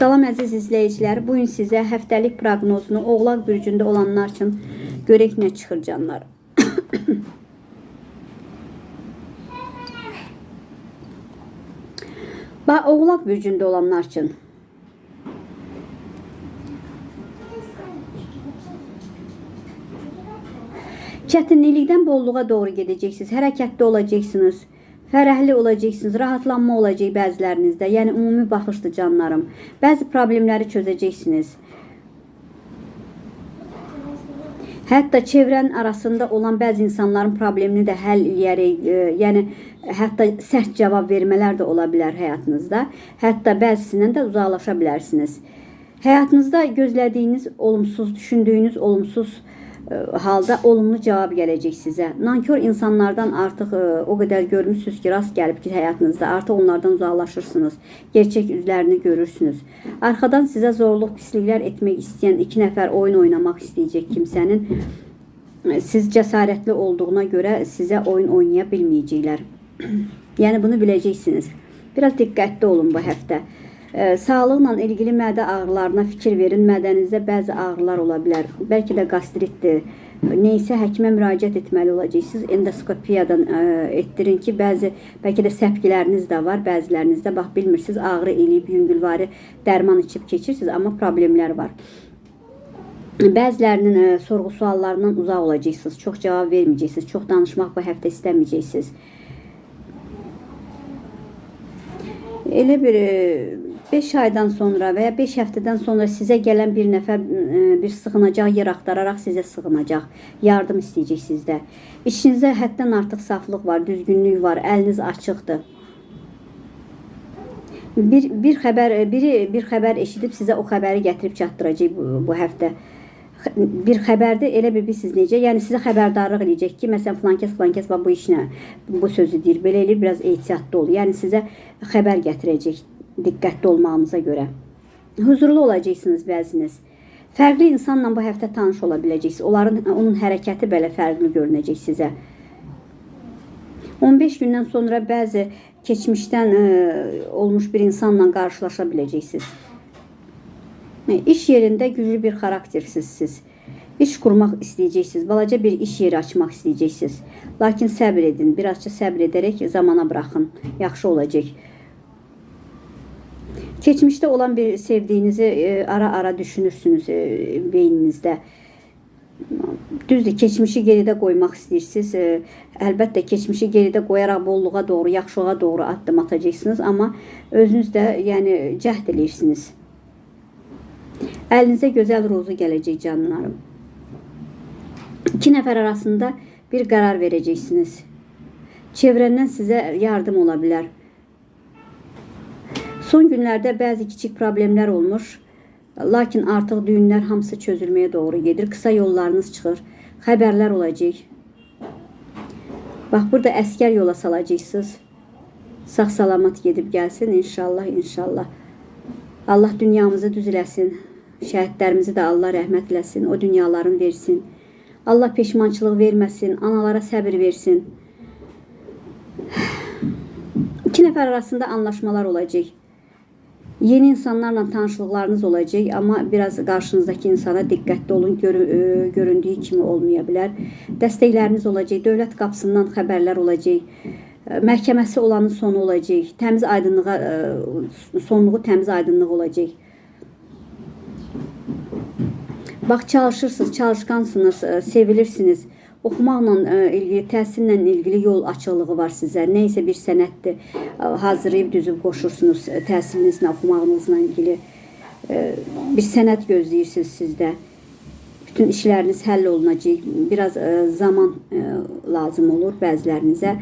Salam əziz izləyicilər. Bu gün sizə həftəlik proqnozunu Oğlaq bürcündə olanlar üçün görək nə çıxır canlar. Bax, Oğlaq bürcündə olanlar üçün Çətinlikdən bolluğa doğru gedəcəksiniz. Hərəkətdə olacaqsınız. Fərəhli olacaqsınız, rahatlanma olacaq bəzilərinizdə. Yəni ümumi baxışdır canlarım. Bəzi problemləri çözəcəksiniz. Hətta çevrənin arasında olan bəzi insanların problemini də həll eləyərək, e, yəni hətta sərt cavab vermələr də ola bilər həyatınızda. Hətta bəzisindən də uzaqlaşa bilərsiniz. Həyatınızda gözlədiyiniz olumsuz, düşündüyünüz olumsuz e, halda olumlu cavab gələcək sizə. Nankör insanlardan artıq e, o qədər görmüsünüz ki, rast gəlib ki, həyatınızda artıq onlardan uzaqlaşırsınız. Gerçək üzlərini görürsünüz. Arxadan sizə zorluq, pisliklər etmək istəyən iki nəfər oyun oynamaq istəyəcək kimsənin e, siz cəsarətli olduğuna görə sizə oyun oynaya bilməyəcəklər. yəni bunu biləcəksiniz. Biraz diqqətli olun bu həftə. E, sağlıqla ilgili mədə ağrılarına fikir verin. Mədənizdə bəzi ağrılar ola bilər. Bəlkə də qastritdir. Neysə həkimə müraciət etməli olacaqsınız. Endoskopiyadan e, etdirin ki, bəzi bəlkə də səpkiləriniz də var. Bəzilərinizdə bax bilmirsiniz, ağrı eləyib yüngülvari dərman içib keçirsiniz, amma problemlər var. Bəzilərinin e, sorğu suallarından uzaq olacaqsınız. Çox cavab verməyəcəksiniz. Çox danışmaq bu həftə istəməyəcəksiniz. Elə bir 5 aydan sonra və ya 5 həftədən sonra sizə gələn bir nəfər e, bir sığınacaq yer axtararaq sizə sığınacaq. Yardım istəyəcək sizdə. İçinizdə həddən artıq saflıq var, düzgünlük var, əliniz açıqdır. Bir bir xəbər biri bir xəbər eşidib sizə o xəbəri gətirib çatdıracaq bu, bu həftə. Bir xəbərdə elə bir siz necə, yəni sizə xəbərdarlıq eləyəcək ki, məsələn filan kəs filan kəs bax bu işlə bu sözü deyir. Belə eləyir, biraz ehtiyatlı ol. Yəni sizə xəbər gətirəcək diqqətli olmağınıza görə. Huzurlu olacaqsınız bəziniz. Fərqli insanla bu həftə tanış ola biləcəksiniz. Onların onun hərəkəti belə fərqli görünəcək sizə. 15 gündən sonra bəzi keçmişdən ə, olmuş bir insanla qarşılaşa biləcəksiniz. E, İş yerində güclü bir xaraktersizsiniz. İş qurmaq istəyəcəksiniz. Balaca bir iş yeri açmaq istəyəcəksiniz. Lakin səbr edin. Birazca səbr edərək zamana buraxın. Yaxşı olacaq. Keçmişdə olan bir sevdiyinizi e, ara-ara düşünürsünüz e, beyninizdə. Düzdür, keçmişi geridə qoymaq istəyirsiniz. E, əlbəttə keçmişi geridə qoyaraq bolluğa doğru, yaxşılığa doğru addım atacaqsınız, amma özünüz də yəni cəhd eləyirsiniz. Əlinizə gözəl ruzu gələcək canlarım. İki nəfər arasında bir qərar verəcəksiniz. Çevrəndən sizə yardım ola. Son günlərdə bəzi kiçik problemlər olmuş. Lakin artıq düyünlər hamısı çözülməyə doğru gedir. Qısa yollarınız çıxır. Xəbərlər olacaq. Bax burada əskər yola salacaqsınız. Sağ-salamat gedib gəlsin inşallah, inşallah. Allah dünyamızı düz eləsin. Şəhidlərimizi də Allah rəhmət eləsin. O dünyaların versin. Allah peşmançılıq verməsin. Analara səbir versin. İki nəfər arasında anlaşmalar olacaq. Yeni insanlarla tanışlıqlarınız olacaq, amma biraz qarşınızdakı insana diqqətli olun. Görü, e, göründüyü kimi olmaya bilər. Dəstəkləriniz olacaq, dövlət qapısından xəbərlər olacaq. E, Məhkəməsi olanın sonu olacaq. Təmiz aydınlığa e, sonluğu təmiz aydınlıq olacaq. Bax çalışırsınız, çalışqansınız, sevilirsiniz. Oxumaqla e, ilgili, təhsillə ilgili yol açıqlığı var sizə. Nə isə bir sənətdir, e, hazırlayıb düzüb qoşursunuz e, təhsilinizlə, oxumağınızla ilgili. Bir sənət gözləyirsiniz sizdə. Bütün işləriniz həll olunacaq. Biraz zaman lazım olur bəzilərinizə.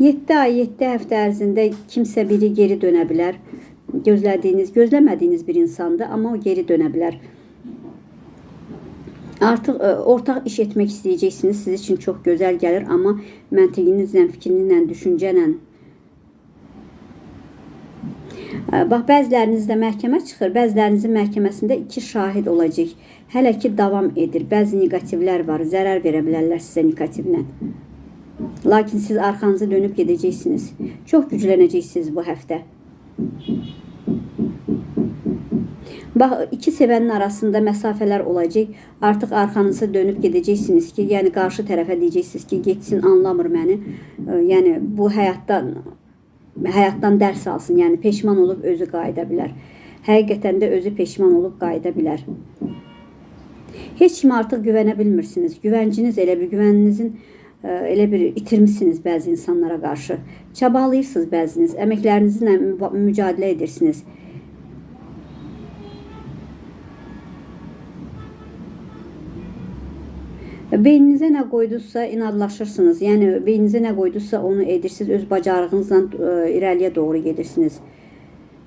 7 ay, 7 həftə ərzində kimsə biri geri dönə bilər. Gözlədiyiniz, gözləmədiyiniz bir insandır, amma o geri dönə bilər. Artıq ə, e, ortaq iş etmək istəyəcəksiniz. Siz üçün çox gözəl gəlir, amma məntiqinizlə, fikrinizlə, düşüncənlə e, Bax, bəzilərinizdə məhkəmə çıxır, bəzilərinizin məhkəməsində iki şahid olacaq. Hələ ki davam edir. Bəzi neqativlər var, zərər verə bilərlər sizə neqativlə. Lakin siz arxanızı dönüb gedəcəksiniz. Çox güclənəcəksiniz bu həftə. Bax, iki sevənin arasında məsafələr olacaq. Artıq arxanızı dönüb gedəcəksiniz ki, yəni qarşı tərəfə deyəcəksiniz ki, getsin, anlamır məni. Yəni bu həyatdan həyatdan dərs alsın. Yəni peşman olub özü qayıda bilər. Həqiqətən də özü peşman olub qayıda bilər. Heç kimə artıq güvənə bilmirsiniz. Güvənciniz elə bir güvəninizin elə bir itirmisiniz bəzi insanlara qarşı. Çabalayırsınız bəziniz, əməklərinizlə mücadilə edirsiniz. Beyninizə nə qoydunuzsa inadlaşırsınız. Yəni beyninizə nə qoydunuzsa onu edirsiniz. Öz bacarığınızla ə, irəliyə doğru gedirsiniz.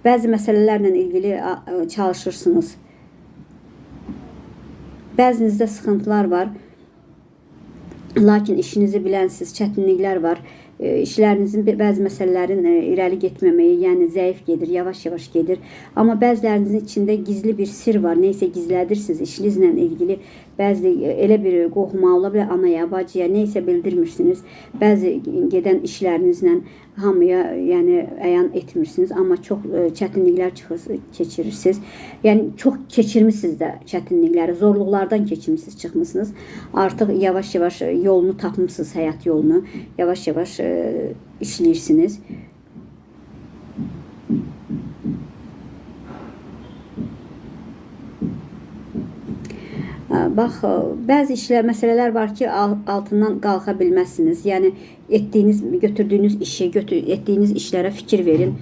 Bəzi məsələlərlə ilgili ə, çalışırsınız. Bəzinizdə sıxıntılar var. Lakin işinizi bilənsiz, çətinliklər var. E, İşlərinizin bəzi məsələlərin e, irəli getməməyi, yəni zəif gedir, yavaş-yavaş gedir. Amma bəzilərinizin içində gizli bir sir var. Nəysə gizlədirsiniz işinizlə ilgili. Bəzi e, elə bir qohuma ola bilər, anaya, bacıya, nəysə bildirmirsiniz. Bəzi gedən işlərinizlə hamıya, yəni əyan etmirsiniz, amma çox e, çətinliklər çıxır, keçirirsiniz. Yəni çox keçirmisiniz də çətinlikləri, zorluqlardan keçirmisiniz, çıxmısınız. Artıq yavaş-yavaş yolunu tapmısınız, həyat yolunu. Yavaş-yavaş e, işləyirsiniz. Ə, Bax, bəzi işlər, məsələlər var ki, al- altından qalxa bilməzsiniz. Yəni etdiyiniz, götürdüyünüz işi, götür, etdiyiniz işlərə fikir verin.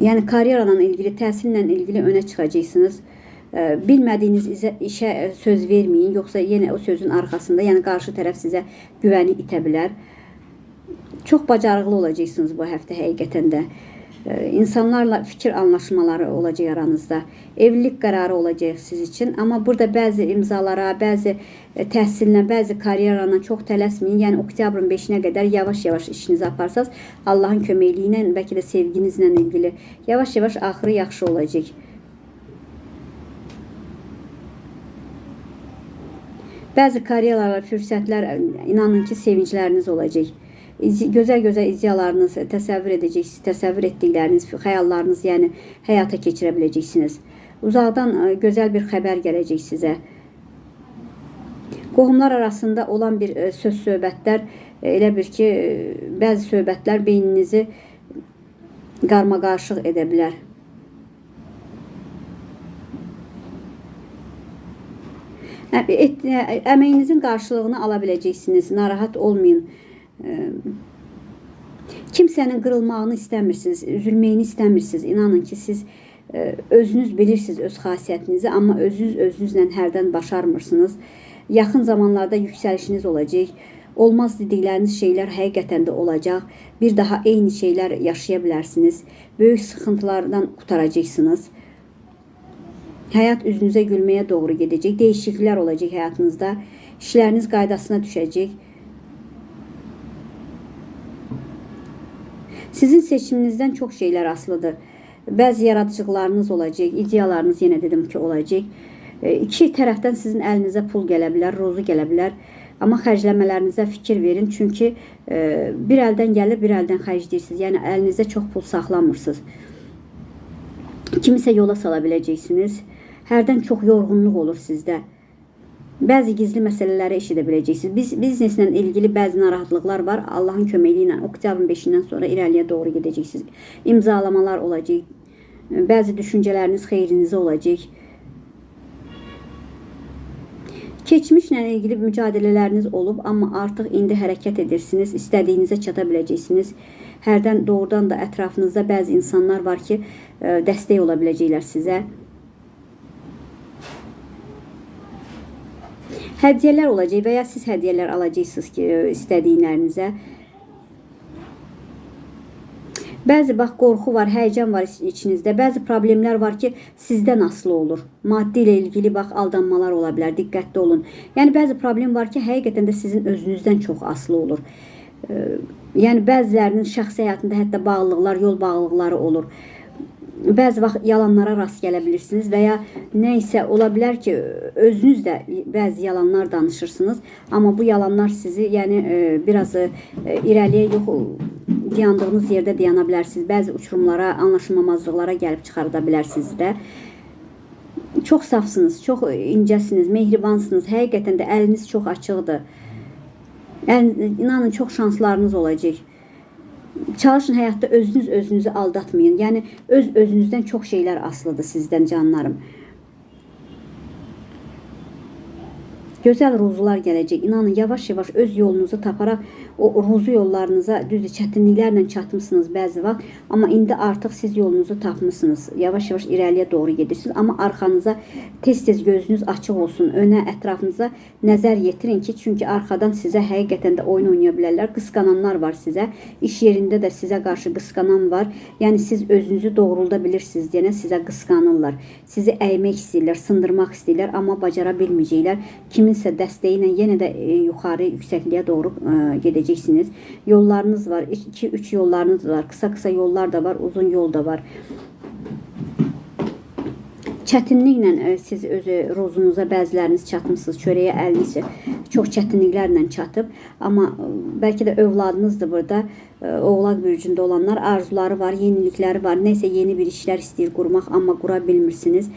Yəni karyeralarla ilgili, təhsillə ilgili Bilmədiyiniz izə- işə ə, söz verməyin, yoxsa yenə o sözün arxasında, yəni qarşı tərəf sizə güvəni itə bilər. Çox bacarıqlı olacaqsınız bu həftə həqiqətən də. Ə, İnsanlarla fikir anlaşmaları olacaq aranızda. Evlilik qərarı olacaq siz üçün, amma burada bəzi imzalara, bəzi ə, təhsillə, bəzi karyeralarla çox tələsməyin. Yəni oktyabrın 5-nə qədər yavaş-yavaş işinizi aparsaz, Allahın köməkliyi ilə, bəlkə də sevginizlə ilgili yavaş-yavaş axırı yaxşı olacaq. Bəzi karyeralar, fürsətlər, inanın ki, sevincləriniz olacaq. Gözəl-gözəl ideyalarınız təsəvvür edəcəksiniz, təsəvvür etdikləriniz, xəyallarınız, yəni həyata keçirə biləcəksiniz. Uzaqdan ə, gözəl bir xəbər gələcək sizə. Qohumlar arasında olan bir ə, söz söhbətlər ə, elə bir ki, bəzi söhbətlər beyninizi qarmaqarışıq edə bilər. Əməyinizin qarşılığını ala biləcəksiniz. Narahat olmayın. Ə, Kimsənin qırılmağını istəmirsiniz, üzülməyini istəmirsiniz. İnanın ki, siz ə, özünüz bilirsiniz öz xasiyyətinizi, amma özünüz özünüzlə hərdən başarmırsınız. Yaxın zamanlarda yüksəlişiniz olacaq. Olmaz dedikləriniz şeylər həqiqətən də olacaq. Bir daha eyni şeylər yaşaya bilərsiniz. Böyük sıxıntılardan qutaracaqsınız. Həyat üzünüzə gülməyə doğru gedəcək. Dəyişikliklər olacaq həyatınızda. İşləriniz qaydasına düşəcək. Sizin seçiminizdən çox şeylər asılıdır. Bəzi yaradıcılıqlarınız olacaq, ideyalarınız yenə dedim ki, olacaq. E, İki tərəfdən sizin əlinizə pul gələ bilər, rozu gələ bilər. Amma xərcləmələrinizə fikir verin, çünki e, bir əldən gəlir, bir əldən xərcləyirsiniz. Yəni əlinizdə çox pul saxlamırsınız. Kimisə yola sala biləcəksiniz. Hərdən çox yorğunluq olur sizdə. Bəzi gizli məsələləri eşidə biləcəksiniz. Biz bizneslə ilgili bəzi narahatlıqlar var. Allahın köməyi ilə oktyabrın 5-dən sonra irəliyə doğru gedəcəksiniz. İmzalamalar olacaq. Bəzi düşüncələriniz xeyrinizə olacaq. Keçmişlə ilgili mücadilələriniz olub, amma artıq indi hərəkət edirsiniz, istədiyinizə çata biləcəksiniz. Hərdən doğrudan da ətrafınızda bəzi insanlar var ki, ə, dəstək ola biləcəklər sizə. Hədiyyələr olacaq və ya siz hədiyyələr alacaqsınız ki, ə, istədiklərinizə. Bəzi bax qorxu var, həyəcan var iç- içinizdə. Bəzi problemlər var ki, sizdən asılı olur. Maddi ilə ilgili bax aldanmalar ola bilər. Diqqətli olun. Yəni bəzi problem var ki, həqiqətən də sizin özünüzdən çox asılı olur. Ə, Yəni bəzilərinin şəxsi həyatında hətta bağlılıqlar, yol bağlılıqları olur. Bəzi vaxt yalanlara rast gələ bilirsiniz və ya nə isə ola bilər ki, özünüz də bəzi yalanlar danışırsınız, amma bu yalanlar sizi, yəni e, biraz e, irəliyə yox dayandığınız yerdə dayana bilərsiniz. Bəzi uçurumlara, anlaşılmamazlıqlara gəlib çıxarda bilərsiniz də. Çox safsınız, çox incəsiniz, mehribansınız. Həqiqətən də əliniz çox açıqdır. Əl, inanın çox şanslarınız olacaq. Çalışın həyatda özünüz özünüzü aldatmayın. Yəni öz özünüzdən çox şeylər asılıdır sizdən canlarım. Gözəl ruzular gələcək. İnanın yavaş-yavaş öz yolunuzu taparaq o ruzu yollarınıza düzdür çətinliklərlə çatmısınız bəzi vaxt, amma indi artıq siz yolunuzu tapmısınız. Yavaş-yavaş irəliyə doğru gedirsiniz, amma arxanıza tez-tez gözünüz açıq olsun. Önə, ətrafınıza nəzər yetirin ki, çünki arxadan sizə həqiqətən də oyun oynaya bilərlər. Qısqananlar var sizə. İş yerində də sizə qarşı qısqanan var. Yəni siz özünüzü doğrulda bilirsiniz deyənə sizə qısqanırlar. Sizi əymək istəyirlər, sındırmaq istəyirlər, amma bacara bilməyəcəklər. Kiminsə dəstəyi ilə yenə də e, yuxarı yüksəkliyə doğru e, gedəcəksiniz. Yollarınız var. 2-3 yollarınız var. Qısa-qısa yollar da var, uzun yol da var. Çətinliklə e, siz öz rozunuza bəziləriniz çatmısınız. Çörəyə əliniz çox çətinliklərlə çatıb, amma e, bəlkə də övladınızdır burada. E, Oğlaq bürcündə olanlar arzuları var, yenilikləri var. Nəsə yeni bir işlər istəyir qurmaq, amma qura bilmirsiniz.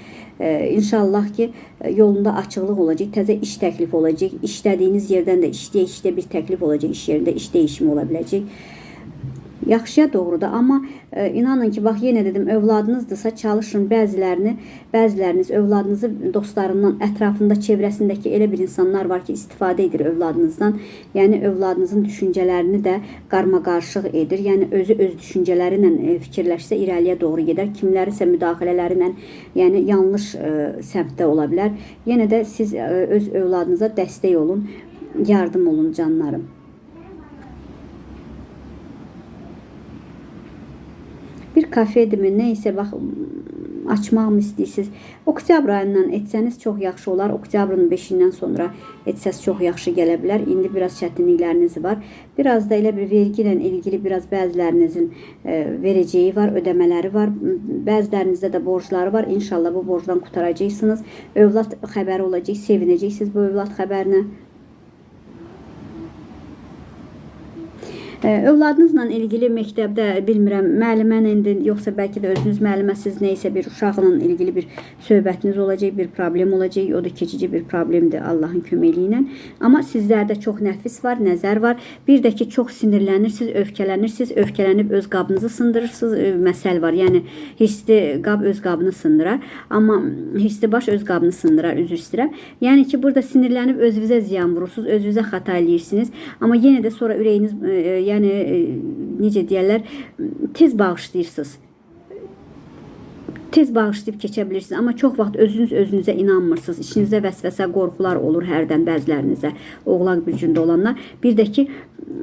İnşallah ki yolunda açıqlıq olacaq, təzə iş təklifi olacaq. İşlədiyiniz yerdən də işləyə-işləyə bir təklif olacaq, iş yerində iş dəyişimi ola biləcək. Yaxşıya doğrudur, amma e, inanın ki, bax yenə dedim, övladınızdırsa çalışın bəzilərini, bəziləriniz övladınızı dostlarından, ətrafında, çevrəsindəki elə bir insanlar var ki, istifadə edir övladınızdan. Yəni övladınızın düşüncələrini də qarma-qarışıq edir. Yəni özü öz düşüncələri ilə e, fikirləşsə irəliyə doğru gedər. Kimlərisə müdaxilələri ilə, yəni yanlış e, səmtdə ola bilər. Yenə də siz e, öz övladınıza dəstək olun, yardım olun canlarım. Bir kafedirmi, nə isə bax açmaq mı istəyirsiniz? Oktyabr ayından etsəniz çox yaxşı olar. Oktyabrın 5-dən sonra etsəz çox yaxşı gələ bilər. İndi biraz çətinlikləriniz var. Biraz da elə bir vergi ilə ilgili biraz bəzilərinizin e, verəcəyi var, ödəmələri var. Bəzilərinizdə də borcları var. İnşallah bu borcdan qutaracaqsınız. Övlad xəbəri olacaq, sevinəcəksiniz bu övlad xəbərinə. Övladınızla ilgili məktəbdə bilmirəm, müəllimə indi yoxsa bəlkə də özünüz müəlliməsiz nə isə bir uşaqla ilgili bir söhbətiniz olacaq, bir problem olacaq. O da keçici bir problemdir Allahın köməkliyi ilə. Amma sizlərdə çox nəfis var, nəzər var. Bir də ki, çox sinirlənirsiniz, öfkələnirsiniz, öfkələnib öz qabınızı sındırırsınız. Ə, Məsəl var. Yəni hisli qab öz qabını sındırar, amma hisli baş öz qabını sındırar, üzr istəyirəm. Yəni ki, burada sinirlənib özünüzə ziyan vurursunuz, özünüzə xəta eləyirsiniz, amma yenə də sonra ürəyiniz ə, yəni e, necə deyirlər, tez bağışlayırsınız. Tez bağışlayıb keçə bilirsiniz, amma çox vaxt özünüz özünüzə inanmırsınız. İçinizdə vəsvəsə, qorxular olur hərdən bəzilərinizə. Oğlaq bürcündə olanlar. Bir də ki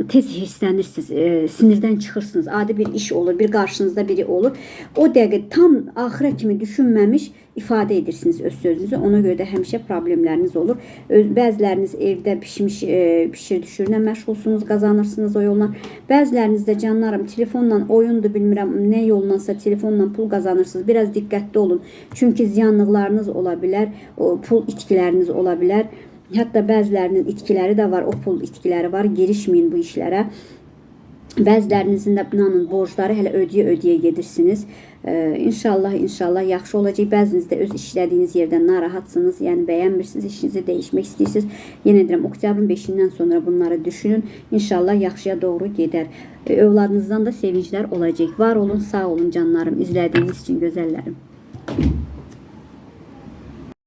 tez hirslənirsiniz, e, sinirdən çıxırsınız. Adi bir iş olur, bir qarşınızda biri olur. O dəqiqə tam axıra kimi düşünməmiş ifadə edirsiniz öz sözünüzü. Ona görə də həmişə problemləriniz olur. Öz, bəziləriniz evdə bişmiş e, bişir düşürünə məşğulsunuz, qazanırsınız o yolla. Bəziləriniz də canlarım telefonla oyundur, bilmirəm nə yollansa telefonla pul qazanırsınız. Biraz diqqətli olun. Çünki ziyanlıqlarınız ola bilər, o pul itkiləriniz ola bilər. Hətta bəzilərinin itkiləri də var, o pul itkiləri var. Girişməyin bu işlərə. Bəzilərinizin də inanın borcları hələ ödəyə-ödəyə gedirsiniz. Ee, inşallah, inşallah yaxşı olacaq. Bəziniz də öz işlədiyiniz yerdən narahatsınız, yəni bəyənmirsiniz, işinizi dəyişmək istəyirsiniz. Yenə deyirəm, oktyabrın 5-dən sonra bunları düşünün. İnşallah yaxşıya doğru gedər. Ee, Övladınızdan da sevinclər olacaq. Var olun, sağ olun canlarım. İzlədiyiniz üçün gözəllərim.